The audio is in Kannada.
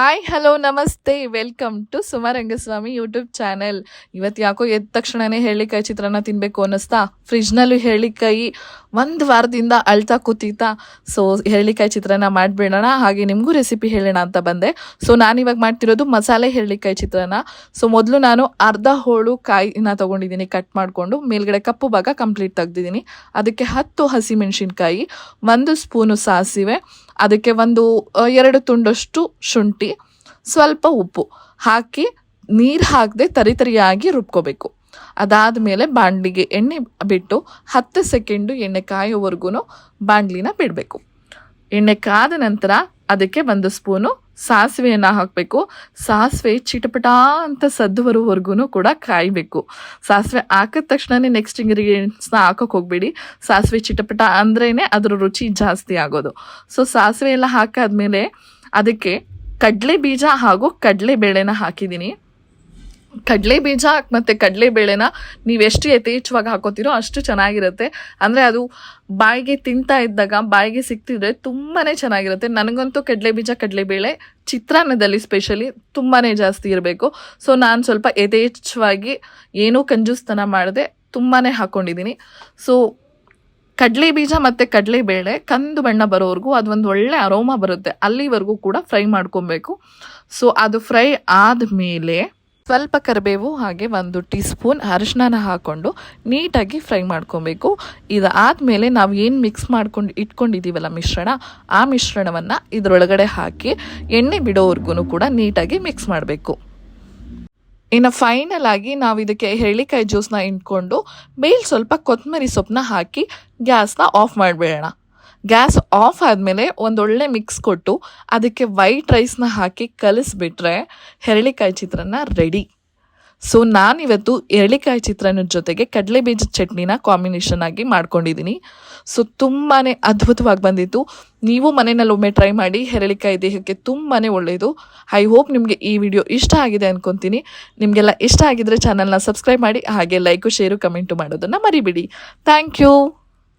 ಹಾಯ್ ಹಲೋ ನಮಸ್ತೆ welcome to Sumarangaswamy YouTube channel ಇವತ್ತು ಯಾಕೋ ಎದ್ದ ತಕ್ಷಣನೇ ಹೇಳಿಕಾಯಿ ಚಿತ್ರಾನ್ನ ತಿನ್ನಬೇಕು ಅನ್ನಿಸ್ತಾ? ಫ್ರಿಜ್ನಲ್ಲೂ ಹೇಳಿಕಾಯಿ ಒಂದು ವಾರದಿಂದ ಅಳ್ತಾ ಕೂತೀತಾ ಸೊ ಹೇಳಿಕಾಯಿ ಚಿತ್ರಾನ್ನ ಮಾಡಿಬಿಡೋಣ. ಹಾಗೆ ನಿಮಗೂ ರೆಸಿಪಿ ಹೇಳೋಣ ಅಂತ ಬಂದೆ. ಸೊ ನಾನಿವಾಗ ಮಾಡ್ತಿರೋದು ಮಸಾಲೆ ಹೇಳಿಕಾಯಿ ಚಿತ್ರಾನ್ನ. ಸೊ ಮೊದಲು ನಾನು ಅರ್ಧ ಹೋಳು ಕಾಯಿನ ತೊಗೊಂಡಿದ್ದೀನಿ ಕಟ್ ಮಾಡಿಕೊಂಡು. ಮೇಲ್ಗಡೆ ಕಪ್ಪು ಭಾಗ ಕಂಪ್ಲೀಟ್ ತೆಗ್ದಿದ್ದೀನಿ. ಅದಕ್ಕೆ ಹತ್ತು ಹಸಿಮೆಣಸಿನ್ಕಾಯಿ, ಒಂದು ಸ್ಪೂನು ಸಾಸಿವೆ ಅದಕ್ಕೆ ಒಂದು ಎರಡು ತುಂಡಷ್ಟು ಶುಂಠಿ, ಸ್ವಲ್ಪ ಉಪ್ಪು ಹಾಕಿ ನೀರು ಹಾಕದೆ ತರಿ ತರಿಯಾಗಿ ರುಬ್ಕೋಬೇಕು. ಅದಾದಮೇಲೆ ಬಾಣಲಿಗೆ ಎಣ್ಣೆ ಬಿಟ್ಟು ಹತ್ತು ಸೆಕೆಂಡು ಎಣ್ಣೆ ಕಾಯೋವರೆಗೂ ಬಾಣಲಿನ ಬಿಡಬೇಕು. ಎಣ್ಣೆ ಕಾದ ನಂತರ ಅದಕ್ಕೆ ಒಂದು ಸ್ಪೂನು ಸಾಸಿವೆಯನ್ನು ಹಾಕಬೇಕು. ಸಾಸಿವೆ ಚಿಟಪಟ ಅಂತ ಸದ್ದು ಬರುವವರೆಗೂ ಕೂಡ ಕಾಯಬೇಕು. ಸಾಸಿವೆ ಹಾಕಿದ ತಕ್ಷಣನೇ ನೆಕ್ಸ್ಟ್ ಇಂಗ್ರೀಡಿಯೆಂಟ್ಸ್ನ ಹಾಕೋಕೆ ಹೋಗ್ಬೇಡಿ. ಸಾಸಿವೆ ಚಿಟಪಟ ಅಂದ್ರೇ ಅದರ ರುಚಿ ಜಾಸ್ತಿ ಆಗೋದು. ಸೊ ಸಾಸಿವೆ ಎಲ್ಲ ಹಾಕಾದ್ಮೇಲೆ ಅದಕ್ಕೆ ಕಡಲೆ ಬೀಜ ಹಾಗೂ ಕಡಲೆ ಬೇಳೆನ ಹಾಕಿದ್ದೀನಿ. ಕಡಲೆ ಬೀಜ ಮತ್ತು ಕಡಲೆ ಬೇಳೆನ ನೀವು ಎಷ್ಟು ಯಥೇಚ್ಛವಾಗಿ ಹಾಕೋತೀರೋ ಅಷ್ಟು ಚೆನ್ನಾಗಿರುತ್ತೆ. ಅಂದರೆ ಅದು ಬಾಯಿಗೆ ತಿಂತಾ ಇದ್ದಾಗ, ಬಾಯಿಗೆ ಸಿಕ್ತಿದ್ರೆ ತುಂಬಾ ಚೆನ್ನಾಗಿರುತ್ತೆ. ನನಗಂತೂ ಕಡಲೆ ಬೀಜ ಕಡಲೆಬೇಳೆ ಚಿತ್ರಾನ್ನದಲ್ಲಿ ಸ್ಪೆಷಲಿ ತುಂಬಾ ಜಾಸ್ತಿ ಇರಬೇಕು. ಸೊ ನಾನು ಸ್ವಲ್ಪ ಯಥೇಚ್ಛವಾಗಿ ಏನೂ ಕಂಜೂಸ್ತನ ಮಾಡದೆ ತುಂಬಾ ಹಾಕ್ಕೊಂಡಿದ್ದೀನಿ ಸೊ ಕಡಲೆ ಬೀಜ ಮತ್ತು ಕಡಲೆಬೇಳೆ ಕಂದು ಬಣ್ಣ ಬರೋವರೆಗೂ ಅದೊಂದು ಒಳ್ಳೆ ಅರೋಮಾ ಬರುತ್ತೆ. ಅಲ್ಲಿವರೆಗೂ ಕೂಡ ಫ್ರೈ ಮಾಡ್ಕೊಬೇಕು. ಸೊ ಅದು ಫ್ರೈ ಆದಮೇಲೆ ಸ್ವಲ್ಪ ಕರಿಬೇವು ಹಾಗೆ ಒಂದು ಟೀ ಸ್ಪೂನ್ ಅರಿಶಿನ ಹಾಕ್ಕೊಂಡು ನೀಟಾಗಿ ಫ್ರೈ ಮಾಡ್ಕೊಬೇಕು. ಇದಾದಮೇಲೆ ನಾವು ಏನು ಮಿಕ್ಸ್ ಮಾಡ್ಕೊಂಡು ಇಟ್ಕೊಂಡಿದ್ದೀವಲ್ಲ ಮಿಶ್ರಣ, ಆ ಮಿಶ್ರಣವನ್ನು ಇದರೊಳಗಡೆ ಹಾಕಿ ಎಣ್ಣೆ ಬಿಡೋವರೆಗೂ ಕೂಡ ನೀಟಾಗಿ ಮಿಕ್ಸ್ ಮಾಡಬೇಕು. ಇನ್ನು ಫೈನಲ್ ಆಗಿ ನಾವು ಇದಕ್ಕೆ ಹೇಳಿಕಾಯಿ ಜ್ಯೂಸ್ನ ಇಟ್ಕೊಂಡು ಮೇಲೆ ಸ್ವಲ್ಪ ಕೊತ್ತಂಬರಿ ಸೊಪ್ಪನ್ನ ಹಾಕಿ ಗ್ಯಾಸ್ನ ಆಫ್ ಮಾಡಿಬಿಡೋಣ. ಗ್ಯಾಸ್ ಆಫ್ ಆದಮೇಲೆ ಒಂದೊಳ್ಳೆ ಮಿಕ್ಸ್ ಕೊಟ್ಟು ಅದಕ್ಕೆ ವೈಟ್ ರೈಸ್ನ ಹಾಕಿ ಕಲಿಸ್ಬಿಟ್ರೆ ಹೆರಳಿಕಾಯಿ ಚಿತ್ರಾನ್ನ ರೆಡಿ ಸೊ ನಾನಿವತ್ತು ಎರಳಿಕಾಯಿ ಚಿತ್ರಾನ್ನದ ಜೊತೆಗೆ ಕಡಲೆ ಬೀಜದ ಚಟ್ನಿನ ಕಾಂಬಿನೇಷನ್ ಆಗಿ ಮಾಡ್ಕೊಂಡಿದ್ದೀನಿ ಸೊ ತುಂಬಾ ಅದ್ಭುತವಾಗಿ ಬಂದಿತ್ತು. ನೀವು ಮನೆಯಲ್ಲಿ ಒಮ್ಮೆ ಟ್ರೈ ಮಾಡಿ ಹೆರಳಿಕಾಯಿ ದೇಹಕ್ಕೆ ತುಂಬಾ ಒಳ್ಳೆಯದು. ಐ ಹೋಪ್ ನಿಮಗೆ ಈ ವಿಡಿಯೋ ಇಷ್ಟ ಆಗಿದೆ ಅನ್ಕೊತೀನಿ. ನಿಮಗೆಲ್ಲ ಇಷ್ಟ ಆಗಿದ್ರೆ ಚಾನಲ್ನ ಸಬ್ಸ್ಕ್ರೈಬ್ ಮಾಡಿ, ಹಾಗೆ ಲೈಕು ಶೇರು ಕಮೆಂಟು ಮಾಡೋದನ್ನು ಮರಿಬಿಡಿ. Thank you